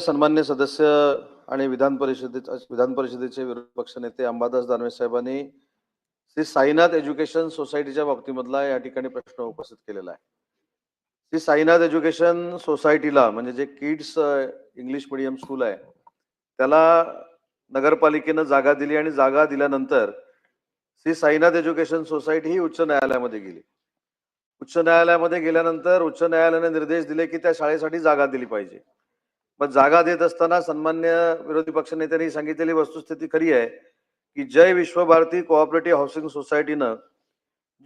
सन्मान्य सदस्य आणि विधान परिषदेचे विधान परिषदेचे विरोधी पक्षनेते अंबादास दानवे साहेबांनी श्री साईनाथ एज्युकेशन सोसायटीच्या बाबतीमधला या ठिकाणी प्रश्न उपस्थित केलेला आहे. श्री साईनाथ एज्युकेशन सोसायटीला म्हणजे जे किड्स इंग्लिश मिडियम स्कूल आहे त्याला नगरपालिकेनं जागा दिली आणि जागा दिल्यानंतर श्री साईनाथ एज्युकेशन सोसायटी ही उच्च न्यायालयामध्ये गेली. उच्च न्यायालयामध्ये गेल्यानंतर उच्च न्यायालयाने निर्देश दिले की त्या शाळेसाठी जागा दिली पाहिजे. मग जागा देत असताना सन्मान्य विरोधी पक्षनेत्यांनी सांगितलेली वस्तुस्थिती खरी आहे की जय विश्वभारती कोऑपरेटिव्ह हाऊसिंग सोसायटीनं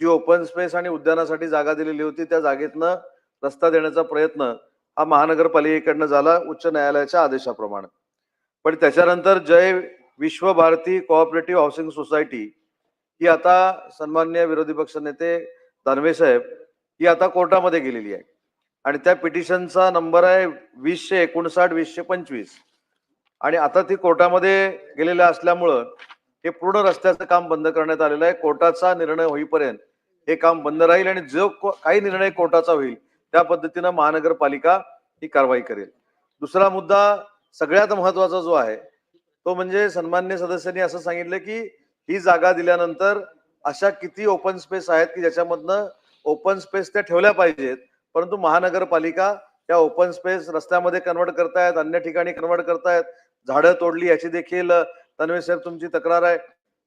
जी ओपन स्पेस आणि उद्यानासाठी जागा दिलेली होती त्या जागेतनं रस्ता देण्याचा प्रयत्न हा महानगरपालिकेकडनं झाला उच्च न्यायालयाच्या आदेशाप्रमाणे. पण त्याच्यानंतर Jai Vishwabharati cooperative housing society ही आता सन्मान्य विरोधी पक्षनेते दानवे साहेब ही आता कोर्टामध्ये गेलेली आहे. आणि त्या पिटिशनचा नंबर आहे वीसशे एकोणसाठ वीसशे पंचवीस. आणि आता ती कोर्टामध्ये गेलेल्या असल्यामुळं हे पूर्ण रस्त्याचं काम बंद करण्यात आलेलं आहे. कोर्टाचा निर्णय होईपर्यंत हे काम बंद राहील आणि जो काही निर्णय कोर्टाचा होईल त्या पद्धतीनं महानगरपालिका ही कारवाई करेल. दुसरा मुद्दा सगळ्यात महत्त्वाचा जो आहे तो म्हणजे सन्मान्य सदस्यांनी असं सांगितलं की ही जागा दिल्यानंतर अशा किती ओपन स्पेस आहेत की ज्याच्यामधनं ओपन स्पेस त्या ठेवल्या पाहिजेत परंतु महानगरपालिका त्या ओपन स्पेस रस्त्यामध्ये कन्वर्ट करतायत अन्य ठिकाणी कन्वर्ट करतायत. झाडं तोडली याची देखील तन्वे साहेब तुमची तक्रार आहे.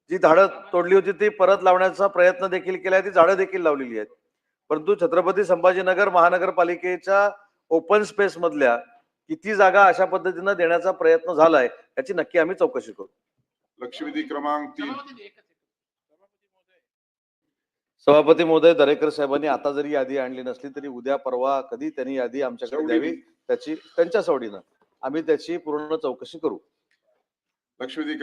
जी झाडं तोडली होती ती परत लावण्याचा प्रयत्न देखील केलाय ती झाडं देखील लावलेली आहेत. परंतु छत्रपती संभाजीनगर महानगरपालिकेच्या ओपन स्पेस मधल्या किती जागा अशा पद्धतीनं देण्याचा प्रयत्न झालाय याची नक्की आम्ही चौकशी करू. लक्षवेधी क्रमांक तीन. सभापती महोदय दरेकर साहेबांनी आता जरी यादी आणली नसली तरी उद्या परवा कधी त्यांनी यादी आमच्याकडे द्यावी? त्याची त्यांच्या सवडीनं आम्ही त्याची पूर्ण चौकशी करू. लक्षवेधी